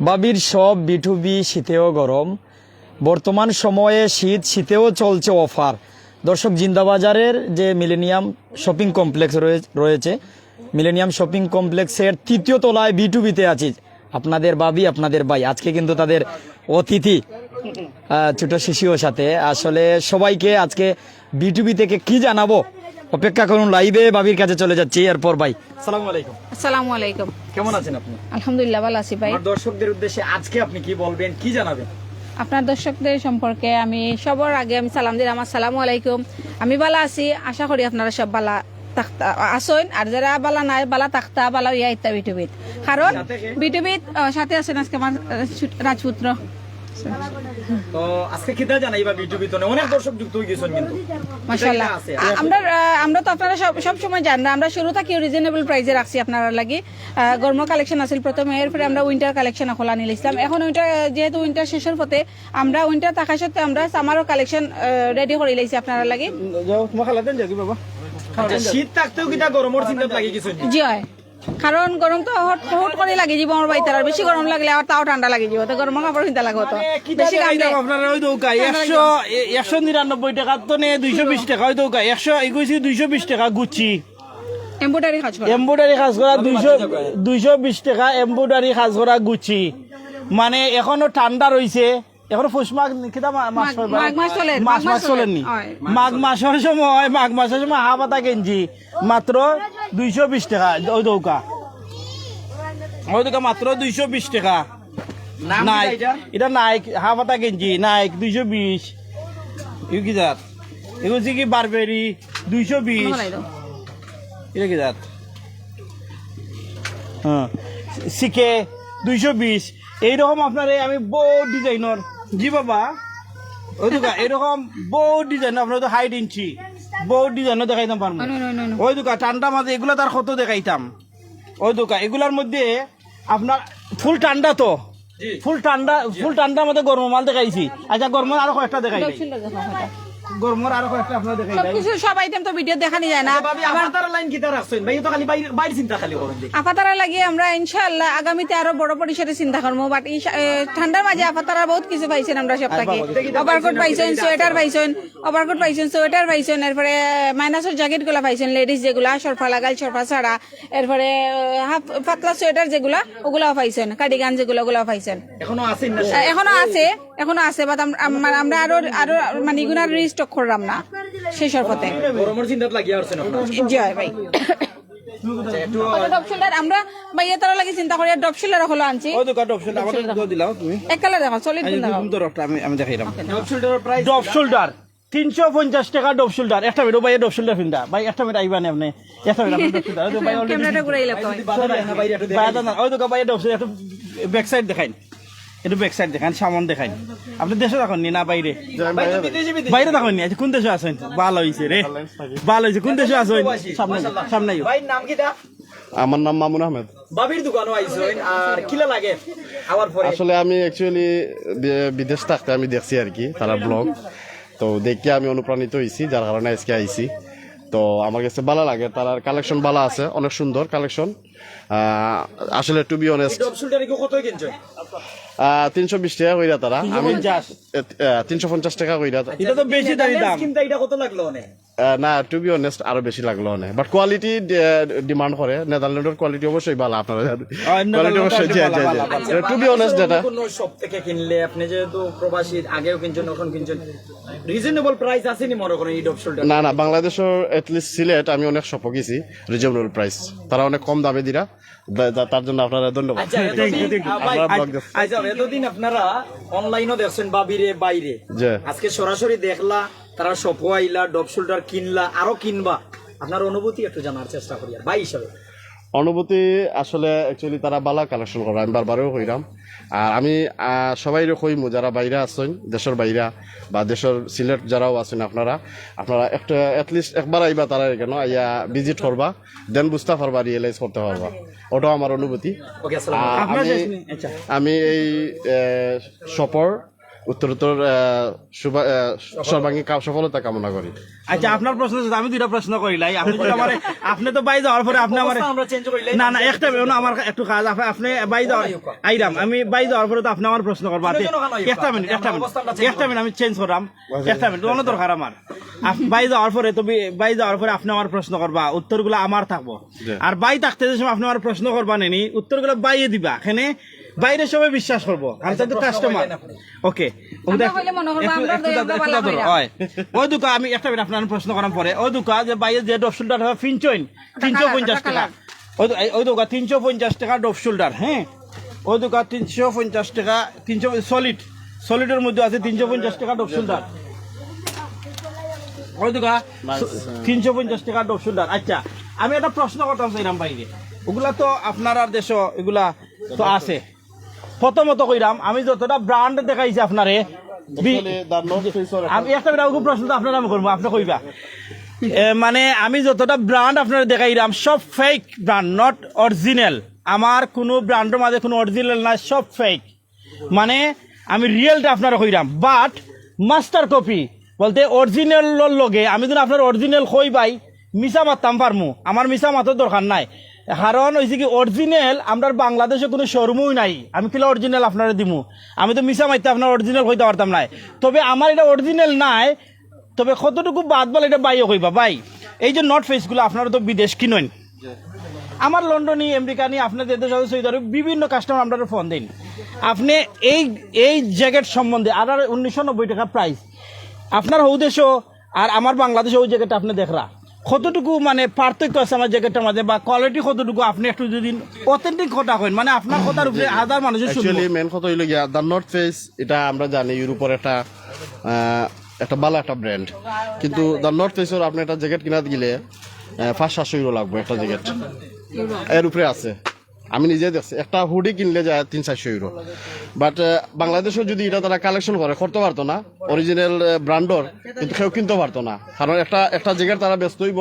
বাবির সব বিটুবি শীতেও গরম। বর্তমান সময়ে শীত শীতেও চলছে অফার। দর্শক, জিন্দাবাজারের যে মিলেনিয়াম শপিং কমপ্লেক্স রয়ে- রয়েছে, মিলেনিয়াম শপিং কমপ্লেক্সের তৃতীয় তলায় বিটুবিতে আছি আপনাদের বাবি, আপনাদের ভাই। আজকে কিন্তু তাদের অতিথি ছোট শিশুর সাথে। আসলে সবাইকে আজকে বিটুবি থেকে কি জানাব? অপেক্ষা করুন লাইভে বাবির কাছে চলে যাচ্ছি। এরপর ভাই সালাম আলাইকুম। আসসালামু আলাইকুম। কেমন আছেন আপনি? আলহামদুলিল্লাহ ভালো আছি ভাই। আমার দর্শকদের উদ্দেশ্যে আজকে আপনি কি বলবেন কি জানাবেন? আপনার দর্শকদের সম্পর্কে আমি সবার আগে আমি সালাম দিলাম আমার সালামু আলাইকুম। আমি বালা আছি আশা করি আপনারা সব বালা তাক্তা আসইন আর যারা বালা নাই বালা তাক্তা বালা ইয়া ইত্যা বিটুবিত কারণ? বিটুবিত সাথে আছেন আজকে আমার রাজপুত্র। তো আজকে কিতা জানাইবা বিটুবি তো অনেক দর্শক যুক্ত হয়ে গেছেন কিন্তু। মাশাআল্লাহ। আমরা আমরা তো আপনারা সব সব সময় জান না। আমরা শুরু থাকি রিজনেবল প্রাইসে রাখছি আপনারা লাগি। গরম কালেকশন আছিল প্রথমে। এরপরে আমরা উইন্টার কালেকশন খোলা নিয়ে ইসলাম এখন উইন্টার যেহেতু উইন্টার শেষের পথে আমরা উইন্টার থাকা সত্ত্বে আমরা সামারও কালেকশন রেডি করে লাইছি আপনারা লাগি। আচ্ছা, শীত থাকতেও কিতা গরমের চিন্তা লাগে কিছু? জি হয়। কারণ গরম তো হট হট করে লাগি যাব আমার বাড়িতে আর বেশি গরম লাগলে আর তাও ঠান্ডা লাগি যাব তো গরম কাপড় কিনতে লাগবে তো। বেশি কাম দেয়। ওই দৌকা একশো এ- একশো নিরানব্বই টাকা তো নে দুইশো বিশ টাকা ওই দৌকা একশো একুশ দুইশো বিশ টাকা গুচ্ছি। এমব্রয়ডারি কাজ করে। এম্বুডারি কাজ করা দুইশো দুইশো বিশ টাকা এম্বুডারি কাজ করা গুচ্ছি। মানে এখনও ঠান্ডা রইছে। এখনও ফুস মাঘ কিতা মাস মাস চলেননি মাঘ মাসের সময় মাঘ মাসের সময় হা পাতা গেঞ্জি মাত্র দুইশো বিশ টাকা ওই দৌকা। ওই দৌকা মাত্র দুইশো বিশ টাকা। নাইক এটা? নাইক হা পাতা গেঞ্জি নাইক দুইশো বিশ। এগুলো কি জাত? এগুলো হচ্ছে কি বারবেরি দুইশো বিশ। এটা কি জাত? হ্যাঁ। শিখে দুইশো বিশ। এইরকম আপনার এই আমি বহু ডিজাইনের জি বাবা। ওই দোকা এরকম বহু ডিজাইন আপনার তো হাইট ইঞ্চি। বহু ডিজাইনও দেখাইতাম পারব. ওই দোকা ঠান্ডা মাঝে এগুলো তার কত দেখাইতাম। ওই দোকা এগুলার মধ্যে আপনার ফুল ঠান্ডা তো। ফুল ঠান্ডা ফুল ঠান্ডা মধ্যে গরম মাল দেখাইছি। আচ্ছা গরম আরও কয়েকটা দেখাই নাই। সুন্দর দেখো এটা। গরমের আরও কয়েকটা আপনার দেখাই সবকিছু সব আইটেম তো ভিডিও দেখানি যায় না। ভাবি লাইন কিতা রাখছেন? ভাই তো খালি বাইরে বাইরে চিন্তা খালি করেন আপাতারা লাগিয়ে আমরা ইনশাআল্লাহ আগামীতে আরও বড় পরিসরে চিন্তা করব বাট ঠান্ডার মাঝে আপাতারা বহুত কিছু পাইছেন আমরা সব থাকি ওভারকোট পাইছেন সোয়েটার পাইছেন ওভারকোট পাইছেন সোয়েটার পাইছেন এরপরে মাইনাসের জ্যাকেটগুলা পাইছেন লেডিস যেগুলা সরফা লাগাল সরফা ছাড়া। এরপরে হাফ পাতলা সোয়েটার যেগুলা ওগুলাও পাইছেন কার্ডিগান যেগুলো ওগুলাও পাইছেন। এখনও আছেন এখনও আছে। এখনও আছে বাট আমরা আরও আরও মানে এগুলা রিস্টক করলাম না সেই পথে গরমের চিন্তা জি ভাই। আচ্ছা, আমরা ভাইয়া তারা লাগে করি ডব হলো আনছি। এক কালার দেখো সলিড আমি দেখাইলাম। শোল্ডার তিনশো পঞ্চাশ টাকা শোল্ডার একটা মিনিট ভাই ডপ শোল্ডার ফিন্দা ভাই একটা মিনিট আইবা না আপনি মিনিট ভাই শোল্ডার ব্যাক সাইড দেখাইন একটু ব্যাক সাইড দেখান সামন দেখাইন আপনি দেশে দেখুন নি না বাইরে? বাইরে দেখুন নি আচ্ছা, কোন দেশে আছেন? ভালো হয়েছে রে। ভালো হয়েছে কোন দেশে আছেন? সামনে সামনে ভাই নাম কিটা আমার নাম মামুন আহমেদ। বাবির দোকানও আইছেন আর কিলা লাগে আবার পরে? আসলে আমি অ্যাকচুয়ালি বিদেশ থাকতে আমি দেখছি আর কি তারা ব্লগ তো দেখে আমি অনুপ্রাণিত হয়েছি যার কারণে আজকে আইছি। তো আমার কাছে ভালো লাগে তার কালেকশন ভালো আছে অনেক সুন্দর কালেকশন আসলে টু বি অনেস্ট তিনশো বিশ টাকা কইরা তারা। আমি তিনশো পঞ্চাশ টাকা কইরা এটা তো বেশি দামি কিন্তু এটা কত লাগল অনেক আহ, না টু বি অনেস্ট আরও বেশি লাগল অনেক বাট কোয়ালিটি ডিমান্ড করে। নেদারল্যান্ডের কোয়ালিটি অবশ্যই ভালো আপনারা কোয়ালিটি অবশ্যই জি জি জি। টু বি অনেস্ট যেটা কোন সব থেকে কিনলে আপনি যেহেতু প্রবাসী আগেও কিনছেন এখন কিনছেন রিজনেবল প্রাইস আছে নি মনে করেন জব শোল্ডার না না বাংলাদেশের এট লিস্ট সিলেট আমি অনেক শপ গেছি রিজনেবল প্রাইস তারা অনেক কম দামে দিরা। তার জন্য আপনারা ধন্যবাদ। আচ্ছা এতদিন। আচ্ছা আপনারা অনলাইনও দেখছেন বাবিরে বাইরে। জি। আজকে সরাসরি দেখলা তারা শপও আইলা ডব শোল্ডার কিনলা আরও কিনবা। আপনার অনুভূতি একটু জানার চেষ্টা করি আর ভাই হিসাবে। অনুভূতি আসলে অ্যাকচুয়ালি তারা বালা কালেকশন করে আমি বারবারও কইরাম আর আমি সবাইরে কইমু যারা বাইরে আছেন দেশের বাইরা বা দেশের সিলেট যারাও আছেন আপনারা আপনারা একটা অ্যাটলিস্ট একবার আইবা তারা কেন আইয়া ভিজিট করবা দেন বুঝতে পারবা রিয়েলাইজ করতে পারবা। ওটাও আমার অনুভূতি। আমি? আচ্ছা। আমি এই শপর উত্তরোত্তর সর্বাঙ্গীন সফলতা কামনা করি। আচ্ছা আপনার প্রশ্ন আমি দুইটা প্রশ্ন করিলাই আপনি আমার আপনি তো বাই যাওয়ার পরে আপনি আমার আমরা চেঞ্জ করিলাই না না একটা না, আমার একটু কাজ আপনি- আপনি বাই যাওয়ার আইরাম আমি বাই যাওয়ার পরে তো আপনি আমার প্রশ্ন করবা। একটা মিনিট একটা মিনিট। একটা মিনিট আমি চেঞ্জ করলাম। একটা মিনিট অন্য দরকার আমার। বাই যাওয়ার পরে তো বাই যাওয়ার পরে আপনি আমার প্রশ্ন করবা। উত্তরগুলো আমার থাকব। আর বাই থাকতে যে সময় আপনি আমার প্রশ্ন করবা নেনি উত্তরগুলো বাইয়ে দিবা। এখানে বাইরে সবাই বিশ্বাস করব। আমি তো কাস্টমার ওকে মনে। ওই দুকা আমি একটা মিনিট আপনার প্রশ্ন করার পরে ওই দুকা যে বাইরে যে ডব শোল্ডার হবে ফিনচইন তিনশো পঞ্চাশ টাকা। ওই ওই দুকা তিনশো পঞ্চাশ টাকা ডব শোল্ডার হ্যাঁ? ওই দুকা তিনশো পঞ্চাশ টাকা তিনশো সলিড সলিডের মধ্যে আছে তিনশো পঞ্চাশ টাকা ডব শোল্ডার। ওই দুকা তিনশো পঞ্চাশ টাকা ডব শোল্ডার। আচ্ছা আমি একটা প্রশ্ন করতাম চাইলাম বাইরে ওগুলা তো আপনার আর দেশ এগুলা তো আছে। প্রথমত কইরাম আমি যতটা ব্র্যান্ড দেখাইছি আপনারে আমি একটা বিরাট প্রশ্ন আপনার আমি করব আপনি কইবা। মানে আমি যতটা ব্র্যান্ড আপনারা দেখাইলাম সব ফেক ব্র্যান্ড নট অরিজিনাল আমার কোনো ব্র্যান্ডের মাঝে কোনো অরিজিনাল নাই সব ফেক মানে আমি রিয়েলটা আপনারা কইরাম বাট মাস্টার কপি বলতে অরিজিনাল লগে আমি যদি আপনার অরিজিনাল কই পাই মিশা মারতাম পারমু। আমার মিশা মাতার দরকার নাই। কারণ হয়েছে কি অরিজিনাল আমরা বাংলাদেশে কোনো শোরুমই নাই। আমি কিলা অরিজিনাল আপনারা দিমু। আমি তো মিশা মারতে আপনার অরিজিনাল কইতে পারতাম নাই। তবে আমার এটা অরিজিনাল নাই। তবে কতটুকু বাদ বলে এটা বাইও কইবা? ভাই, এই যে নট ফেসগুলো আপনারা তো বিদেশ কিনেন। আমার লন্ডনে, আমেরিকা নিয়ে আপনাদের দেশ আছে, সৌদি আরব, বিভিন্ন কাস্টমার আপনারা ফোন দিন। আপনি এই এই জ্যাকেট সম্বন্ধে, আর আর উনিশশো নব্বই টাকা প্রাইস আপনার হৌ দেশও আর আমার বাংলাদেশে ওই জ্যাকেটটা আপনি দেখরা। কতটুকু মানে পার্থক্য আছে আমার জ্যাকেটটার মাঝে বা কোয়ালিটি কতটুকু? আপনি একটু যদি অথেন্টিক কথা কইন মানে আপনার কথার উপরে আদার মানুষের শুনলি মেন কথা হইল গিয়া দা নর্থ ফেস এটা আমরা জানি ইউরোপের একটা একটা ভালো একটা ব্র্যান্ড কিন্তু দা নর্থ ফেসের আপনি একটা জ্যাকেট কিনাতে গেলে পাঁচ সাতশো ইউরো লাগবে একটা জ্যাকেট এর উপরে আছে। আমি নিজে দেখছি। একটা হুডি কিনলে যায় তিন চারশো ইউরো বাট বাংলাদেশেও যদি এটা তারা কালেকশন করে করতে পারতো না। অরিজিনাল ব্র্যান্ডর কিন্তু কেউ কিনতে পারতো না। কারণ একটা একটা জ্যাকেট তারা ব্যস্ত হইব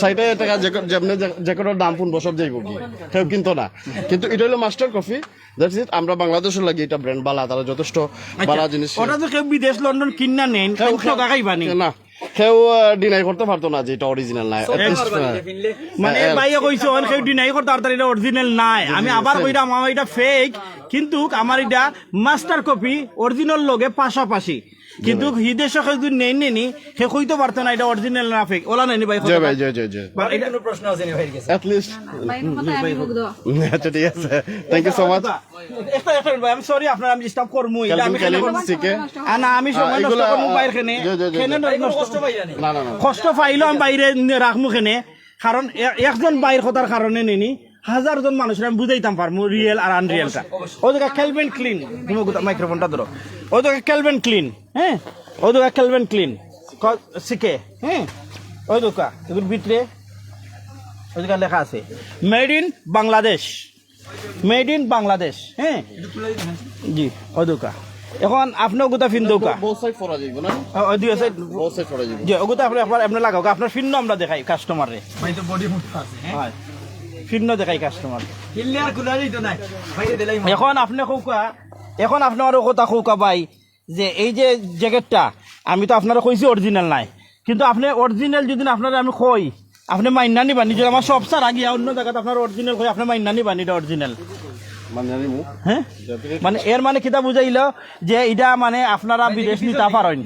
সাইডে টাকা যেমনি জ্যাকেটের দাম পুনবো সব যাইব কি কেউ কিনতো না। কিন্তু এটা হলো মাস্টার কফি দ্যাটস ইট আমরা বাংলাদেশের লাগি এটা ব্র্যান্ড বালা তারা যথেষ্ট বালা জিনিস। ওটা তো কেউ বিদেশ লন্ডন কিনা নেন না। কেউ ডিনাই করতে পারতো না যে এটা অরিজিনাল না At least, আহ, মানে বাইরে কইছো অন কেউ ডিনাই করতে আর এটা অরিজিনাল নাই। আমি আবার কইরাম আমার এটা ফেক কিন্তু আমার এটা মাস্টার কপি অরিজিনাল লগে পাশাপাশি। কিন্তু হিদেশ যদি নেই নেনি সে কইতে পারতো না এটা অরিজিনাল না ফেক ওলা নেনি ভাই জয় ভাই জয় জয় জয়। বা এটা- কোনো প্রশ্ন আছে নি ভাইয়ের কাছে? অ্যাট লিস্ট আচ্ছা ঠিক আছে। থ্যাংক ইউ সো মাচ একটা একটা ভাই আমি সরি আপনার আমি ডিস্টার্ব করমু এটা আমি খেলে ক্যালিন সিকে না আমি সময় নষ্ট করমু বাইরে খেনে। খেনে কষ্ট পাই জানি না। না না কষ্ট পাইলেও আমি বাইরে রাখমু খেনে। কারণ এ- একজন বাইর কথার কারণে নিনি হাজার জন মানুষের আমি বুঝাইতাম পারমু রিয়েল আর আনরিয়েলটা ওই জায়গায় ক্যালভেন ক্লিন তুমি মাইক্রোফোনটা ধরো। জায়গায় ক্যালভেন ক্লিন হ্যাঁ। জায়গায় ক্যালভেন ক্লিন শিখে। হ্যাঁ। ওই দোকা এগুলোর ভিতরে। ওই লেখা আছে। Made in Bangladesh made in Bangladesh হ্যাঁ। জি ওই দোকা এখন আপনিও গোটা ফিন দৌকা দুই সাইড আপনি একবার আপনার লাগাও আপনার ফিন্ন আমরা দেখাই কাস্টমারে ভাই তো বডি মুড আছে হ্যাঁ। ফিন্ন দেখাই কাস্টমার এখন আপনি কৌকা এখন আপনার কথা কৌকা পাই যে এই যে জ্যাকেটটা আমি তো আপনারা কইছি অরিজিনাল নাই। কিন্তু আপনি অরিজিনাল যদি আপনারা আমি কই আপনি মাইনা নিবা নিজে আমার সব সার আগিয়া অন্য জায়গাতে আপনার অরিজিনাল কই আপনি মাইনা নিবা এটা অরিজিনাল মানে হ্যাঁ? মানে এর মানে কিতা বুঝাইল যে এটা মানে আপনারা বিদেশ নিতে পারেন।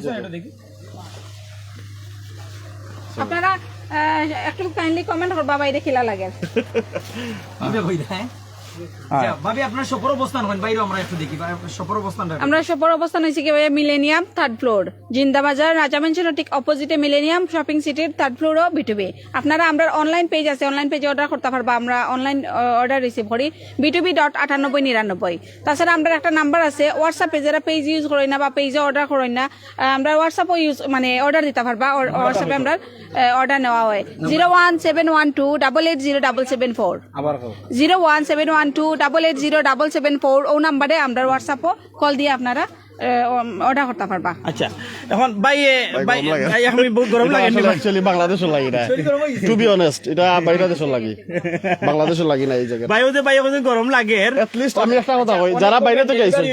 আপনারা একটু কাইন্ডলি কমেন্ট করবা বাইরে খিলা লাগে? আমরা সপর অবস্থান হয়েছে কি ভাইয়া মিলেনিয়াম থার্ড ফ্লোর জিন্দাবাজার রাজা মেনশনের ঠিক অপোজিটে মিলেনিয়াম শপিং সিটির থার্ড ফ্লোরও বিটুবি আপনারা আমরা অনলাইন পেজ আছে অনলাইন পেজে অর্ডার করতে পারবা। আমরা অনলাইন অর্ডার রিসিভ করি বিটুবি ডট আটানব্বই নিরানব্বই। তাছাড়া আমরা একটা নাম্বার আছে হোয়াটসঅ্যাপে যারা পেজ ইউজ করেন না বা পেজে অর্ডার করেন না আমরা হোয়াটসঅ্যাপও ইউজ মানে অর্ডার দিতে পারবা। হোয়াটসঅ্যাপে আমরা অর্ডার নেওয়া হয়। Zero one seven one two double eight zero double seven four zero one seven one two double eight zero double seven four ও নাম্বারে আমরা হোয়াটসঅ্যাপও কল দিয়ে আপনারা অর্ডার করতে পারবা। আচ্ছা এখন গরম লাগে। ভাই বহুত গরম লাগে? অ্যাকচুয়ালি বাংলাদেশের লাগি না। টু বি অনেস্ট এটা বাংলাদেশের লাগি। বাংলাদেশের লাগি না এই জায়গায়। ভাইও যে ভাইও যে গরম লাগে এট লিস্ট আমি একটা কথা কই যারা বাইরে থেকে আইছেন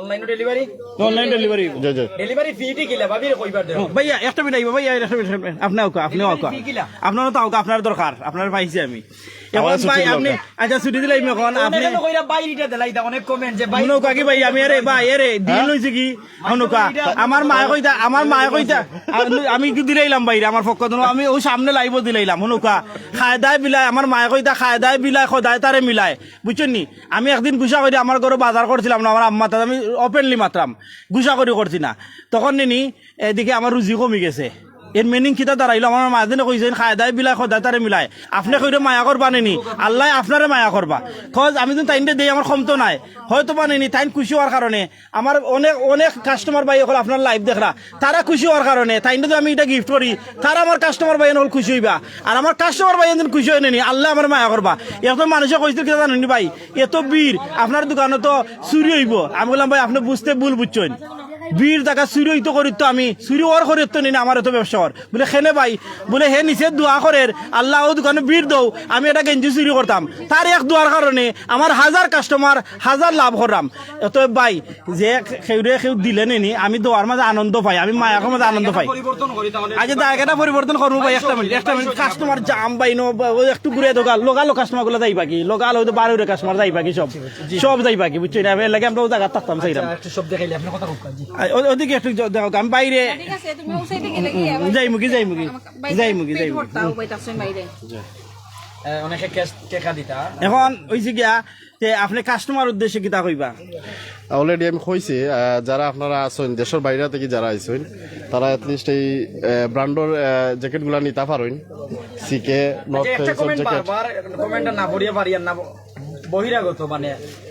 অনলাইন ডেলিভারি অনলাইন ডেলিভারি জি জি। ডেলিভারি ফি টি কিলা ভাবি কইবার দেও। ভাইয়া একটা মিনিট আইবা ভাইয়া একটা মিনিট আপনি ওকা আপনি ওকা কিলা? তো আপনার দরকার আপনার পাইছি আমি। এখন ভাই আপনি আচ্ছা ছুটি দিলাম এখন আপনি কইরা বাইরিটা দেলাই দা অনেক কমেন্ট যে ভাই নৌকা কি ভাই আমি আরে ভাই আরে দিন লইছে কি? নৌকা আমার মায়ে কইতা আমার মায়ে কইতা আমি- আমি কি দিলাইলাম বাইরে? আমার পক্ষ আমি ওই সামনে লাইব দিলাইলাম নৌকা খায় দায় বিলাই আমার মায়ে কইতা খায় দায় বিলাই খদায় তারে মিলাই। বুঝছেন নি? আমি একদিন গুছা করে আমার ঘরে বাজার করছিলাম না আমার আম্মা তাতে আমি ওপেনলি মাত্রাম গুছা করে করছি না। তখন নিনি এদিকে আমার রুজি কমি গেছে। এর মিনিং কিতা দাঁড়াইলো? আমার মাদিনে কইছেন খায় দায় বিলাই খদায় তারে মিলাই আপনি কইরে, মায়া করবা নেনি। আল্লাহ আপনারে মায়া করবা। কজ, আমি যদি টাইমটা দেই, আমার ক্ষমতা নাই। হয়তো বা নেনি টাইম খুশি হওয়ার কারণে। আমার অনেক অনেক কাস্টমার ভাই হল আপনার লাইভ দেখরা তারা খুশি হওয়ার কারণে টাইমটা যদি আমি এটা গিফট করি, তারা আমার কাস্টমার ভাই হল খুশি হইবা। আর আমার কাস্টমার ভাই যেন খুশি হয় নেনি, আল্লাহ আমার মায়া করবা। এত মানুষে কইছিল কি জানেন ভাই? এত বীর আপনার দোকানে তো চুরি হইব। আমি বললাম, ভাই, আপনি বুঝতে ভুল বুঝছেন। বীর টাকা চুরি করি তো আমি চুরি ওর করি তো নিন আমার এত ব্যবসা কর বলে খেনে ভাই বলে হে নিচে দোয়া করের আল্লাহ ও দোকানে বীর দৌ আমি এটা গেঞ্জি চুরি করতাম। তার এক দোয়ার কারণে আমার হাজার কাস্টমার হাজার লাভ করলাম। এত ভাই যে সেউরে সেউ দিলে নিনি আমি দোয়ার মাঝে আনন্দ পাই আমি মায়াকের মাঝে আনন্দ পাই। করি আজ জায়গাটা পরিবর্তন করব ভাই একটা মিনিট একটা মিনিট কাস্টমার জাম ভাই নো একটু ঘুরে দোকান লোকালো কাস্টমারগুলো যাই বাকি লোকাল হয়তো বারোরে কাস্টমার যাই বাকি সব? সব যাই বাকি বুঝছি? না এর লাগে আমরা ও জায়গা থাকতাম সেইরাম ওদিকে একটু দেখো আমি বাইরে। ঠিক আছে তুমি ওই সাইডে গেলে কি যাই মুগি যাই মুগি যাই মুগি যাই এখন ওইছে গিয়া যে আপনি কাস্টমার উদ্দেশ্যে কিতা কইবা? অলরেডি আমি কইছি যারা আপনারা আছেন দেশের বাইরে থেকে যারা আইছেন তারা এটলিস্ট এই ব্র্যান্ডর জ্যাকেটগুলা নিতে পারেন। সিকে নর্থ কমেন্ট জ্যাকেট কমেন্টটা না পড়িয়ে পারি না। বহিরাগত মানে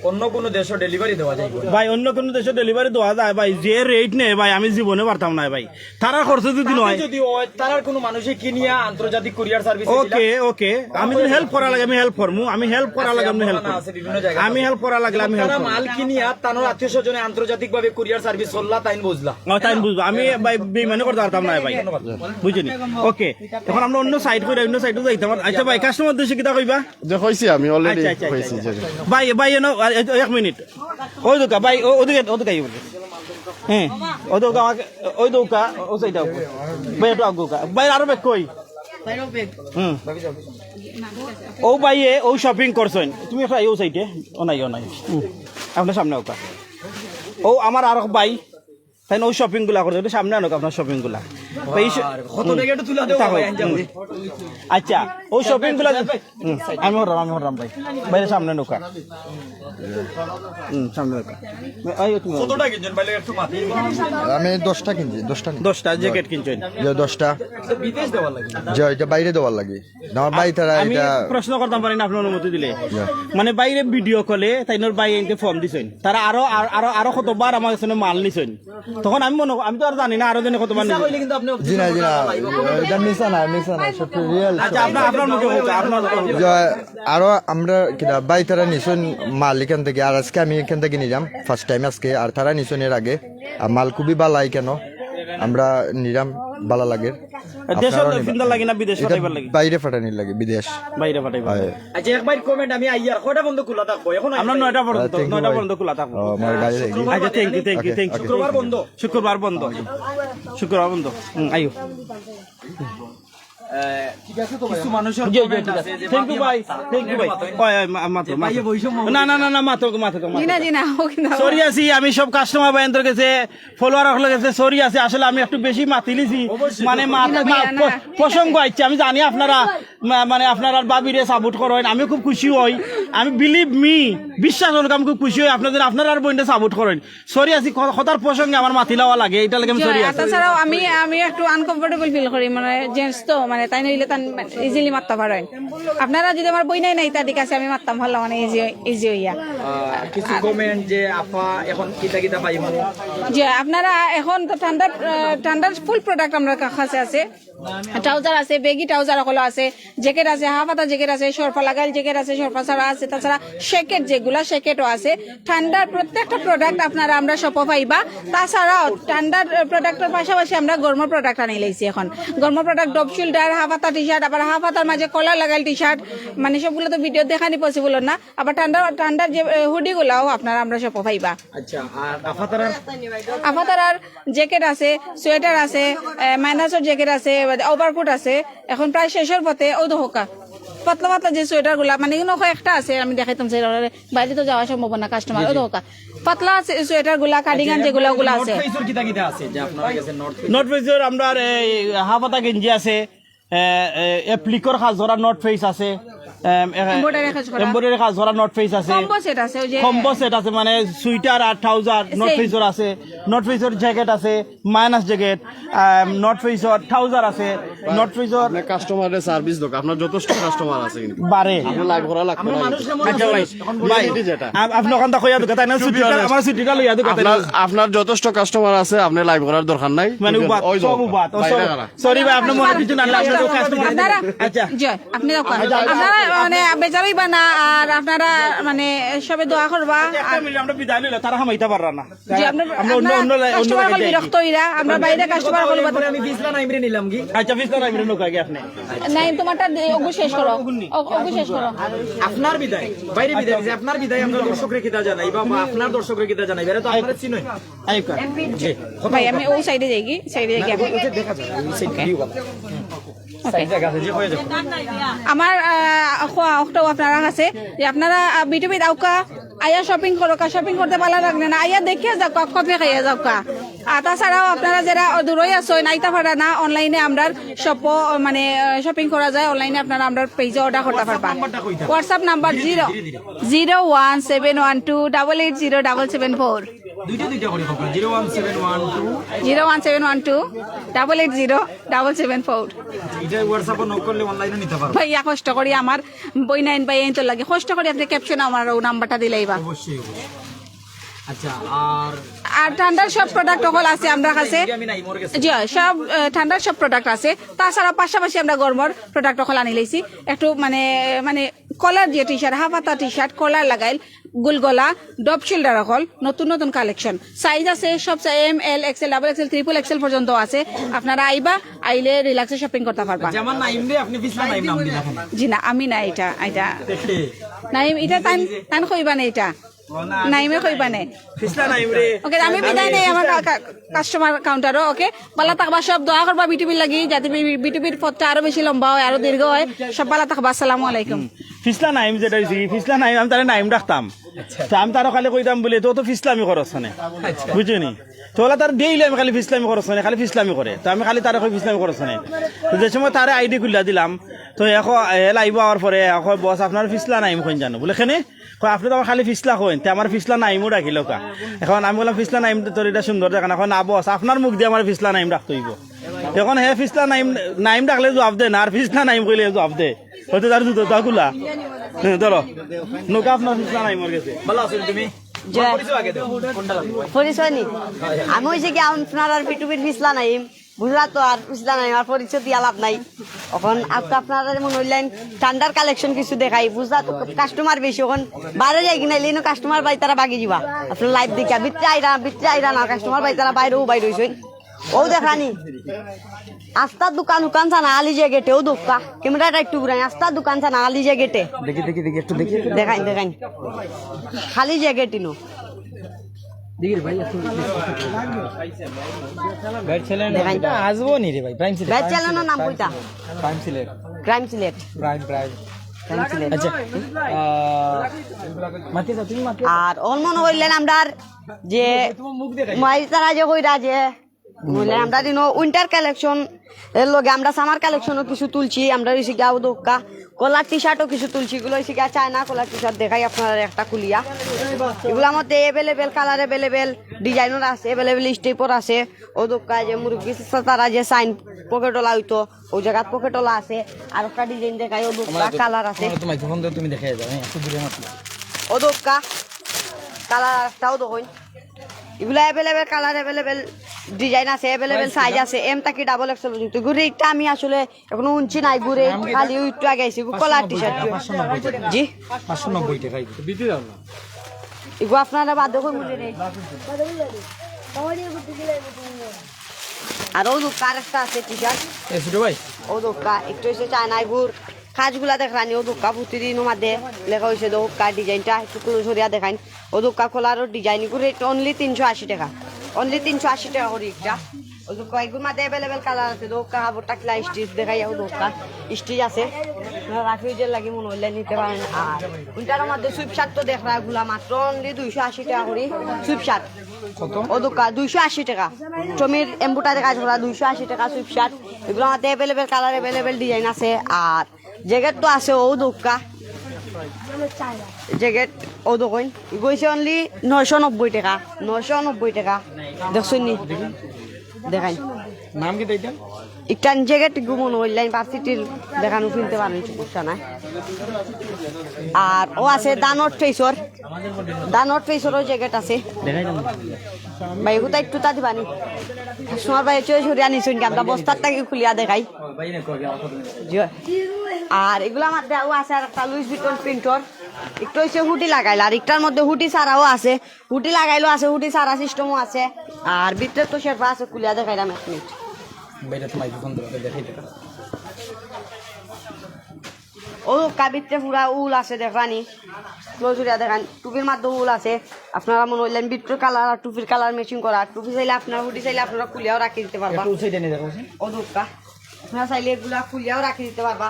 অন্য কোনো দেশও ডেলিভারি দেওয়া যায় ভাই অন্য কোনো দেশে ডেলিভারি দেওয়া যায় ভাই যে রেট নেই ভাই আমি জীবনে পারতাম না ভাই। তারা খরচ যদি নয় যদি হয় তার কোনো মানুষে কিনিয়া আন্তর্জাতিক কুরিয়ার সার্ভিস ওকে ওকে আমি যদি হেল্প করা লাগে আমি হেল্প করব আমি হেল্প করা লাগে আমি হেল্প আছে বিভিন্ন জায়গায় আমি হেল্প করা লাগলে আমি হেল্প তারা মাল কিনিয়া তানোর আত্মীয় স্বজনে আন্তর্জাতিক ভাবে কুরিয়ার সার্ভিস চললা তাই বুঝলা। তাই বুঝব আমি ভাই বেমানি করতে পারতাম না ভাই। বুঝিনি ওকে এখন আমরা অন্য সাইড করে অন্য সাইডে যাইতাম। আচ্ছা ভাই কাস্টমার দেশে কিতা কইবা? যে কইছি আমি অলরেডি আচ্ছা, আচ্ছা, কইছি আচ্ছা, যে ভাই ভাই, এনো এক মিনিট। ওই দোকা, ভাই ওদিকে ওদিকে আইব হ্যাঁ ওই দোকা আমাকে, ওই দোকা, ও সাইডা ভাই, একটু আগুকা ভাই, আরও বেক কই? হুম। ও ভাইয়ে ও শপিং করছেন। তুমি একটা ও সাইডে। ও নাই ও নাই। আপনার সামনে ওকা ও, আমার আর ভাই, তাই ও শপিংগুলা করছে। সামনে আনুক আপনার শপিং আচ্ছা ও শপিংগুলা আমি হরাম আমি হরাম ভাই। বাইরে সামনে নৌকা। সামনে আমি দশটা কিনছি জ্যাকেট কিনছেন? বাইরে দেওয়ার লাগে। আমার বাড়ি তারা আমি এটা প্রশ্ন করতাম পারি না আপনার অনুমতি দিলে। মানে বাইরে ভিডিও কলে তাইনোর বাই এনকে ফর্ম দিছেন। তারা আরও আর- আরও কতবার আমার কাছে মাল নিছেন। তখন আমি মনে আমি তো আর জানি না আরও জনে কতবার নিছেন। জি না জি না এটা মিশা না মিশা না সব রিয়েল আরও আমরা কিনা বাই তারা নিশন মাল এখান থেকে আর আজকে আমি এখান থেকে নিলাম। ফার্স্ট টাইম আজকে আর তারা নিশন এর আগে। আর মাল খুবই বালাই কেন? আমরা নিলাম বালা লাগে। ফিন্দা লাগে না বিদেশে পাঠাইবার লাগে। বাইরে লাগে বিদেশ। বাইরে পাঠাইবার আচ্ছা একবার কমেন্ট আমি আইয়ার কয়টা বন্ধ খোলা থাকব? এখন পর্যন্ত। পর্যন্ত খোলা থাকব। আচ্ছা thank you thank you thank you শুক্রবার বন্ধ শুক্রবার বন্ধ। শুক্রবার বন্ধ। আইও। আমি সব কাস্টমার বাইন্দ্র গেছে ফলোয়ার গেছে সরি আছে। আসলে আমি একটু বেশি মাতিলিছি। মানে প্রসঙ্গ আইছে আমি জানি আপনারা মানে আপনারা বাবিরে সাপোর্ট করেন আমি খুব খুশি হই। আমি বিলিভ মি বিশ্বাস হল আমি খুব খুশি হই। আপনাদের আপনারা আর বইনটা সাপোর্ট করেন। সরি আছি কথার প্রসঙ্গে আমার মাতি লওয়া লাগে এটা লাগে আমি সরি আছি। আমি আমি একটু আনকমফোর্টেবল ফিল করি মানে জেন্টস তো মানে মানে তাই নইলে তান ইজিলি মারতে পারেন আপনারা যদি আমার বই নাই নাই তার দিকে আছে আমি মারতাম ভালো মানে ইজি ইজি হইয়া। কিছু কমেন্ট যে আপা এখন কিতা কিতা পাইব? যে আপনারা এখন তো ঠান্ডার আহ, ঠান্ডার ফুল প্রোডাক্ট আমরা কাছে আছে। ট্রাউজার আছে বেগি ট্রাউজার সকলো আছে জ্যাকেট আছে হাফ হাতা জ্যাকেট আছে সরফা লাগাইল জ্যাকেট আছে সরফা ছাড়া আছে তাছাড়া শেকেট যেগুলা শেকেটও আছে। ঠান্ডার প্রত্যেকটা প্রোডাক্ট আপনারা আমরা সপ পাইবা। তাছাড়াও ঠান্ডার প্রোডাক্টের পাশাপাশি আমরা গরম প্রোডাক্ট আনি লাইছি এখন। গরম প্রোডাক্ট ডব শোল্ডার হাফ হাতা টি শার্ট আবার হাফ হাতার মাঝে কলার লাগাইল টি শার্ট মানে সবগুলো তো ভিডিও দেখানি পসিবল না। আবার ঠান্ডা ঠান্ডার যে হুডি গুলাও আপনারা আমরা সপ পাইবা। আচ্ছা আর আপা তারা আফাতারার জ্যাকেট আছে সোয়েটার আছে মাইনাসের জ্যাকেট আছে ওভারকোট আছে। এখন প্রায় শেষের পথে ও হোকা। পাতলা পাতলা যে সোয়েটারগুলা মানে একটা আছে আমি দেখাইতাম যে বাইরে তো যাওয়া সম্ভব না কাস্টমার ও হোকা। পাতলা সোয়েটারগুলা কার্ডিগান যেগুলো ওগুলো আছে। ফেসর কিতা কিতা আছে? যে আপনারা গেছে নর্থ নর্থ আমরা হাফাতা গেঞ্জি আছে এপ্লিকর সাজরা নর্থ ফেস আছে। Embroidery কাজ করা। নর্থ ফেস আছে। কম্বো সেট আছে ওই যে কম্বো সেট আছে মানে সুইটার আর ট্রাউজার নর্থ Same. ফেসর আছে। নর্থ ফেসর জ্যাকেট আছে মাইনাস জ্যাকেট নর্থ ফেসর ট্রাউজার আছে নর্থ ফেসর আপনার কাস্টমারের সার্ভিস দোক আপনার যথেষ্ট কাস্টমার আছে কিন্তু। বারে। আপনি আচ্ছা আপনি ওখান থেকে কইয়া দুকা তাই না ছুটি আমার ছুটিটা লইয়া দুকা তাই না আপনার আপনার যথেষ্ট কাস্টমার আছে আপনি লাইভ করার দরকার নাই। মানে উবাত সব উবাত সরি ভাই আপনার মনে কিছু না আপনার কাস্টমার আচ্ছা। জয় আপনি দেখুন আপনারা মানে বেচারই বানা আর আপনারা মানে সবে দোয়া করবা। আমরা বিদায় লইলা তারা হামাইতে পাররা না। আমরা অন্য অন্য কাস্টমার বিরক্ত হইরা আমরা বাইরে কাস্টমার বলব। আমি বিসলা নাইমরে নিলাম কি আচ্ছা বিস্তার নাই নৌকা গিয়ে আপনি। নাই তোমারটা ওগু শেষ করো। ওগু- শেষ করো। আপনার বিদায়। বাইরে বিদায় দিছে, আপনার বিদায় আমরা দর্শকরে কিতা জানাই বা বা আপনার দর্শকরে কিতা জানাই? এরা তো আপনারা চিনোই। আইকা জি। ভাই আমি ওই সাইডে যাই কি সাইডে যাই কি আপনি দেখা যায় ওই সাইড ভিউ আমার খোয়া অক্টো আপনারা আছে যে আপনারা বিটুবি দাউকা আয়া শপিং করো কা শপিং করতে ভালো লাগবে না আয়া দেখিয়ে যাও কা কপি খাইয়া যাও কা। আর তাছাড়াও আপনারা যারা দূরই আছো নাইতা পারা না অনলাইনে আমরা শপ মানে শপিং করা যায় অনলাইনে আপনারা আমরা পেজে অর্ডার করতে পারবা। WhatsApp number zero zero one seven one two double eight zero double seven four দুইটা দুইটা করে খবর zero one seven one two. Zero one seven one two double eight zero double seven four. এটা হোয়াটসঅ্যাপে knock করলে অনলাইনে নিতে পারব ভাইয়া কষ্ট করি আমার বই নাইন বাই তো লাগে। কষ্ট করি আপনি ক্যাপশন আমার ও নাম্বারটা দিলেইবা অবশ্যই অবশ্যই। আচ্ছা আর আর ঠান্ডার সব প্রোডাক্ট সকল আছে আমরা কাছে। জি সব ঠান্ডার সব প্রোডাক্ট আছে। তাছাড়া পাশাপাশি আমরা গরমর প্রোডাক্ট সকল আনি লাইছি। একটু মানে মানে কলার যে টি শার্ট হাফ হাতা টি শার্ট কলার লাগাইল। গুলগলা ডব শিল্ডার সকল নতুন নতুন কালেকশন সাইজ আছে সব M L XL double XL triple XL পর্যন্ত আছে। আপনারা আইবা আইলে রিল্যাক্সে শপিং করতে পারবা। জি না আমি না এটা এটা। নাইম এটা টাইম টাইম কইবা না এটা। নাইমে কইবা না। ওকে আমি বিদায় নেই আমার কাস্টমার কাউন্টারও ওকে? পালা থাকবা সব দোয়া করবা বিটিভির লাগি যাতে বিটিভির পথটা আরও বেশি লম্বা হয় আরও দীর্ঘ হয়। সব পালা থাকবা আসসালামু আলাইকুম। ফিসলা নাইম যেটা হয়েছে ফিসলা নাইম আমি তারা নাইম ডাকতাম। তা আমি তারা খালি কইতাম বলে তো তো ফিসলামি করছ না? বুঝলি তো ওলা তার ডেইলি আমি খালি ফিসলামি করছ না খালি ফিসলামি করে। তো আমি খালি তারা ফিসলামি করছ না তো যে সময় তারে আইডি খুলিয়া দিলাম তো এখন এল আইব আওয়ার পরে এখন বস আপনার ফিসলা নাইম কইন জানো। বলে কয় আপনি তো আমার খালি ফিসলা কইন তে আমার ফিসলা নাইমও রাখিল কা এখন আমি বললাম ফিসলা নাইম তোর এটা সুন্দর দেখা না। এখন না বস আপনার মুখ দিয়ে আমার ফিসলা নাইম রাখতে হইব। এখন হে ফিসলা নাইম নাইম রাখলে জবাব দে। না আর ফিসলা নাইম কইলে জবাব দে। হয়তো তার জুতো তা খুলা। হ্যাঁ, ধরো। নৌকা আপনার ফিসলা নাইম গেছে ভালো আছেন তুমি। পরিচয় নি? আমি হয়েছে কি আপনার আর পিটুপির ফিসলা নাই। বুঝলা তো আর ফিসলা নাই আমার পরিচয় দিয়া লাভ নাই। এখন আপনি আপনার মনে হইলেন ঠান্ডার কালেকশন কিছু দেখাই বুঝলা তো কাস্টমার বেশি। এখন বাইরে যাই কিনা লিনো কাস্টমার বাই তারা বাগি যাবা আপনার লাইফ দেখা বিত্রে আইরা বিত্রে আইরা না কাস্টমার বাই তারা বাইরেও বাইরে হইছেন ও দেখানি আস্তার দোকান দোকান ছানা আলি যে গেটে ও দোকা ক্যামেরাটা একটু ঘুরাই আস্তার দোকান ছানা আলি যে গেটে। দেখি দেখি দেখি একটু দেখি। দেখাই দেখাই। খালি যে দেখাই। এটা আসব নি রে ভাই প্রাইম চ্যানেলের নাম কইতা? Prime select crime Sylhet prime prime Sylhet আচ্ছা আর ওর মনে করলেন আমরা যে তোমার মুখ দেখাই। মাই তারা যে কইরা যে বুঝলে আমরা দিন উইন্টার কালেকশন এর লগে আমরা সামার কালেকশনও কিছু তুলছি আমরা হয়েছি গিয়া দোকা কলার টি শার্টও কিছু তুলছি এগুলো হয়েছে গিয়া চায়না কলার টি শার্ট দেখাই আপনার একটা খুলিয়া। এগুলোর মধ্যে এভেলেবেল কালার এভেলেবেল ডিজাইনের আছে এভেলেবেল স্টেপর আছে ও দোকা যে মুরগি তারা যে সাইন পকেটলা হইতো ও জায়গাত পকেটলা আছে আর একটা ডিজাইন দেখাই ও দোকা কালার আছে। তুমি দেখে যাও ও দোকা কালার একটাও দেখুন এগুলো অ্যাভেলেবেল কালার অ্যাভেলেবেল ডিজাইন আছে অ্যাভেলেবেল সাইজ আছে এম তাকি ডাবল এক্সেল পর্যন্ত ঘুরে একটা আমি আসলে এখনও উঞ্চি নাই ঘুরে খালি একটু আগে আইছি কলার টি শার্ট জি? পাঁচশো নব্বই টাকা এগুলো। আপনারা বাধ্য করে নেই। আর ও দোকা আরেকটা আছে টি শার্ট এ ছোট ভাই? ও দোকা একটু হয়েছে চায়না গুড় কাজগুলা দেখানি ও দোকা প্রতিদিন মাদে লেখা হয়েছে দোকা ডিজাইনটা একটু সরিয়া দেখাইন। ও দোকা খোলার ডিজাইন গুড় অনলি তিনশো আশি টাকা। অনলি তিনশো আশি টাকা করি একটা। ও দোকা এগুলোর মাঝে অ্যাভেলেবেল কালার আছে দোকা কাপড় টাকলা স্টিচ দেখাই ও দোকা স্টিচ আছে রাফিউজের লাগি মনে হইলে নিতে পারেন। আর উইন্টারের মধ্যে সুইপ শার্ট তো দেখা গুলা মাত্র অনলি দুইশো আশি টাকা করে। সুইপ শার্ট ও দোকা দুইশো আশি টাকা। টমির এম্বুটারে কাজ করা দুইশো আশি টাকা সুইপ শার্ট এগুলো আমাদের অ্যাভেলেবেল কালার অ্যাভেলেবেল ডিজাইন আছে। আর জ্যাকেট তো আছে ও দোকা। জ্যাকেট ও দোকান গইছে অনলি নয়শো নব্বই টাকা নয়শো নব্বই টাকা। দেখছেন নি? দেখাই। নাম কি তাইটা একটা জ্যাকেট গুমন অনলাইন ভার্সিটির দেখানো কিনতে পারেন সমস্যা নাই? আর ও আছে দানট ফেসর দানট ফেসরও জ্যাকেট আছে। ভাই এগুলো একটু তা দিবানি তোমার ভাই চয়ে সরিয়া কি আমরা বস্তার থেকে খুলিয়া দেখাই। আর এগুলো আমার দেওয়া আছে আর একটা লুইস ভিটন প্রিন্টর একটু হচ্ছে হুটি লাগাইলো আর একটার মধ্যে হুটি সারাও আছে। হুটি লাগাইলো আছে হুটি সারা সিস্টেমও আছে। আর ভিতরে তো শেরফা আছে কুলিয়া দেখাইলাম এক মিনিট। ও কাবিতে পুরা উল আছে দেখানি। ক্লোজুরিয়া দেখান টুপির মাধ্যমে উল আছে। আপনারা মনে হইলেন বিট্টুর কালার আর টুপির কালার ম্যাচিং করা। টুপি চাইলে আপনার হুটি চাইলে আপনারা খুলিয়াও রাখি দিতে পারবা। ও দোকা আপনারা চাইলে এগুলা খুলিয়াও রাখি দিতে পারবা।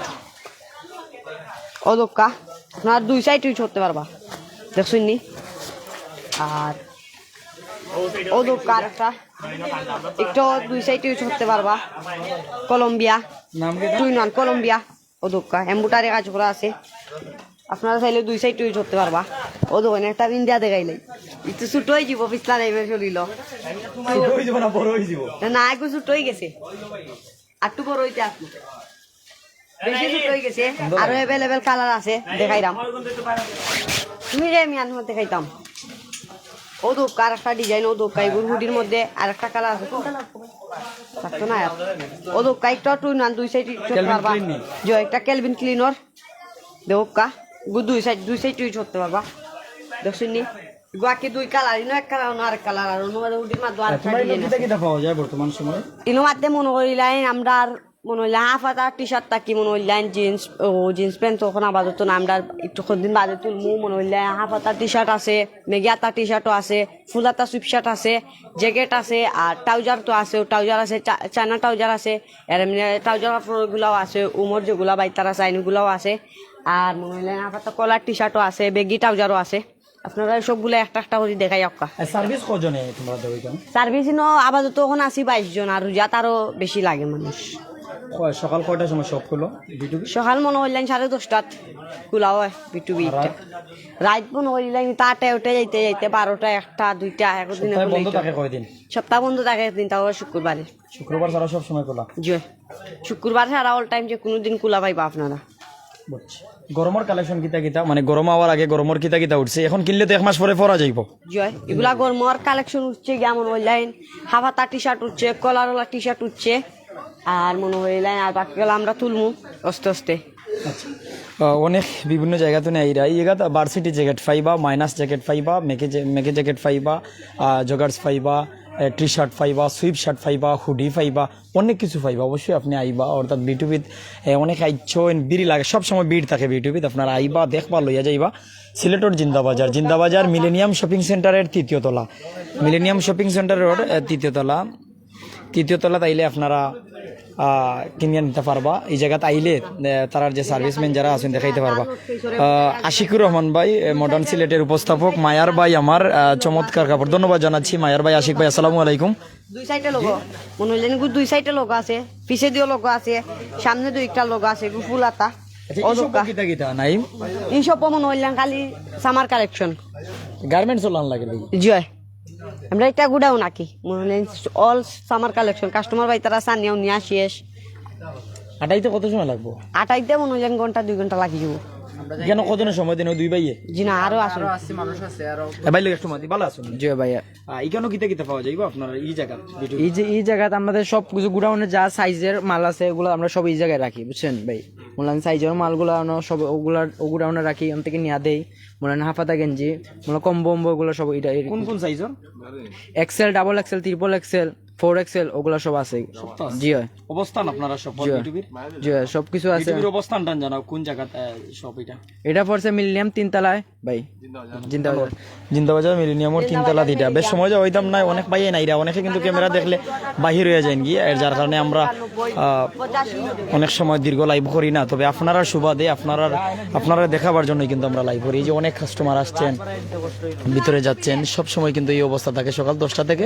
ও দোকা আপনারা দুই সাইড ইউজ করতে পারবা। দেখছেন নি আর ও দোকা আর একটা। একটু দুই সাইড ইউজ করতে পারবা। কলম্বিয়া। কি টুইন কলম্বিয়া। ও দোকা এম্বুটারে কাজ করা আছে। আপনারা চাইলে দুই সাইড ইউজ করতে পারবা। ও দোকানে একটা ইন্ডিয়া দেখাইলে একটু ছোট হয়ে যাব পিছলা নেবে চলিল। না একটু ছোট হয়ে গেছে। আটটু বড় হইতে আসলো বেশি ছোট হয়ে গেছে আরও এভেলেবেল কালার আছে দেখাইলাম তুমি রে আমি আনহর দেখাইতাম। ও দোকা আর একটা ডিজাইন ও দোকা এগুলো হুডির মধ্যে আর একটা কালার আছে। কালার থাকতো না আর। ও দোকা একটা টু নান দুই সাইড পারবা? যে একটা ক্যালভিন ক্লিনর দোকা দুই সাইড দুই সাইড ইউজ করতে পারবা দেখছেন নি গুয়াকে দুই কালার ইনো এক কালার আরেক কালার আর অন্য হুডির মধ্যে আর সময়ে? ইনো মাধ্যমে মনে করিলেন আমরা আর মনে হইলে হাফ হাতা টি শার্ট থাকি মনে হইলেন জিন্স ও জিন্স প্যান্ট তখন আপাতত না আমরা একটু দিন বাদে তুলমু। মনে হইলে হাফ হাতা টি শার্ট আছে মেগি হাতা টি শার্টও আছে ফুল হাতা সুইপ শার্ট আছে জ্যাকেট আছে আর ট্রাউজার তো আছে ট্রাউজার আছে চায়না ট্রাউজার আছে আর এমনি ট্রাউজার কাপড়গুলাও আছে উমর যেগুলা বাইতারা চাইনিগুলাও আছে আর মনে হইলে হাফ হাতা কলার টি শার্টও আছে বেগি ট্রাউজারও আছে। আপনারা সবগুলো একটা একটা করে দেখাই অক্কা। সার্ভিস কজনে তোমরা দেবো সার্ভিস নো আপাতত এখন আসি বাইশ জন আর রোজাত আরও বেশি লাগে মানুষ। সকাল কয়টার সময় সব খুলো? বিটুবি সকাল মনে হইলেন সাড়ে দশটাত খোলা হয় বিটু বিটটা রাত? মনে হইলেন তাতে উঠে যাইতে যাইতে বারোটা একটা দুইটা একদিন বন্ধ থাকে কয়দিন? সপ্তাহ বন্ধ থাকে একদিন তাও শুক্রবারে। শুক্রবার ছাড়া সব সময় খোলা? জয় শুক্রবার ছাড়া অল টাইম যে কোনো দিন খোলা পাইবা আপনারা। গরমের কালেকশন কিতা কিতা মানে গরম হওয়ার আগে গরমের কিতা কিতা উঠছে। এখন কিনলে তো এক মাস পরে পরা যাইব। জয় এগুলা গরমর কালেকশন উঠছে যেমন হইলেন হাফাতা টি শার্ট উঠছে কলারওয়ালা টি শার্ট উঠছে। আর মনে হইলেন আর বাকিগুলো আমরা তুলমু আস্তে আস্তে। অনেক বিভিন্ন জায়গা তো এই জায়গা ভার্সিটি জ্যাকেট ফাইবা মাইনাস জ্যাকেট ফাইবা মেকে মেকে জ্যাকেট ফাইবা জগার্স পাইবা টি শার্ট ফাইবা সুইপ শার্ট পাইবা হুডি পাইবা অনেক কিছু পাইবা অবশ্যই আপনি আইবা, অর্থাৎ বিটুবিত অনেক আইচ্ছ বিড়ি লাগে। সবসময় ভিড় থাকে বিটুবিত আপনার আইবা, দেখবা, লইয়া যাইবা। সিলেটর জিন্দাবাজার। জিন্দাবাজার মিলেনিয়াম শপিং সেন্টারের তৃতীয় তলা। মিলেনিয়াম শপিং সেন্টারের তৃতীয় তলা। তৃতীয় তলা তাইলে আপনারা কিনিয়া নিতে পারবা। এই জায়গাতে আইলে তারার যে সার্ভিসম্যান যারা আছেন দেখাইতে পারবা। আশিকুর রহমান ভাই মডার্ন সিলেটের উপস্থাপক মায়ার ভাই আমার চমৎকার কাপড়। ধন্যবাদ জানাচ্ছি মায়ার ভাই আশিক ভাই আসসালামু আলাইকুম। দুই সাইডে লোক মনে হইলেন দুই সাইডে লোক আছে। পিছে দিও লোক আছে। সামনে দুইটা লোক আছে ফুল আতা ও লোক গীতা গীতা নাইম? এই সব মনে হইলেন খালি সামার কালেকশন গার্মেন্টস লাগে জয়। আমরা এটা গুডাও নাকি? মনে অল সামার কালেকশন কাস্টমার ভাই তারা সান নিয়েও নিয়ে আসিস আটাইতে কত সময় লাগবো? আটাইতে মনে হয় ঘণ্টা দুই ঘণ্টা লাগিয়ে যাব। কেন সময় দিন? দুই ভাইয়ে? জি না আরও আসুন। এ ভাই লোক একটু মাতি ভালো আছেন? জি ভাইয়া। এখানেও গীতা গীতা পাওয়া যাইব আপনার? এই জায়গা এই যে এই জায়গাতে আমাদের সব কিছু গুডাউনে যা সাইজের মাল আছে এগুলো আমরা সব এই জায়গায় রাখি বুঝছেন ভাই? মূল্যান সাইজের মালগুলো আমরা সব ওগুলার ও গুডাউনে রাখি ওখান থেকে নিয়ে দেই। মূল্যান হাফাতা গেঞ্জি মূল্য কম্বো অম্বো ওগুলো সব এটা কোন কোন সাইজর XL double XL triple XL four XL ওগুলো সব আছে। জি হয় অবস্থান আপনারা সব জি হয় সব কিছু আছে। অবস্থানটা জানাও কোন জায়গা সব এটা? এটা পড়ছে মিলিনিয়াম তিনতলায় ভাই। জিন্দাবাজার। মিলিনিয়ামর তিনতলা দিটা। বেশ সময় যা হইতাম না অনেক নাইরা অনেকে কিন্তু ক্যামেরা দেখলে বাহির হয়ে যায় গিয়ে। এর যার কারণে আমরা অনেক সময় দীর্ঘ লাইভ করি না। তবে আপনারা সুবাদে আপনারা আপনারা দেখাবার জন্যই কিন্তু আমরা লাইভ করি। এই যে অনেক কাস্টমার আসছেন ভিতরে যাচ্ছেন সব সময় কিন্তু এই অবস্থা থাকে। সকাল দশটা থেকে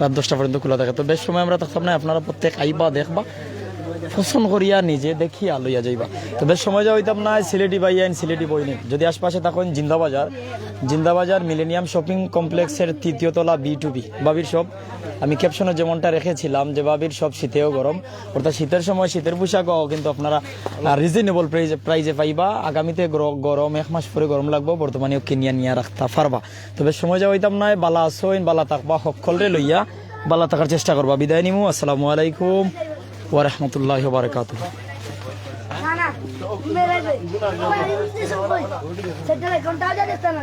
রাত দশটা পর্যন্ত খোলা থাকে। তো বেশ সময় আমরা থাকতাম না আপনারা প্রত্যেক আইবা দেখবা, পছন্দ করিয়া নিজে দেখিয়া লইয়া যাইবা। তো বেশ সময় যা হইতাম না, সিলেটি বাই আইন, সিলেটি বইনি যদি আশপাশে থাকুন, জিন্দাবাজার। জিন্দাবাজার মিলেনিয়াম শপিং কমপ্লেক্সের তৃতীয় তলা বি টু বি বাবির শপ আমি ক্যাপশনে যেমনটা রেখেছিলাম যে বাবির সব শীতেও গরম। অর্থাৎ শীতের সময় শীতের পোশাকও কিন্তু আপনারা রিজনেবল প্রাইজে প্রাইজে পাইবা। আগামীতে গর- গরম, এক মাস পরে গরম লাগবো বর্তমানে কিনিয়া নিয়ে রাখতে পারবা। তবে সময় যা হইতাম না, বালা আসইন, বালা থাকবা, সকলরে লইয়া বালা থাকার চেষ্টা করবা। বিদায় নিমু। আসসালামু আলাইকুম ওরহমতুল্লাহ দেখতে না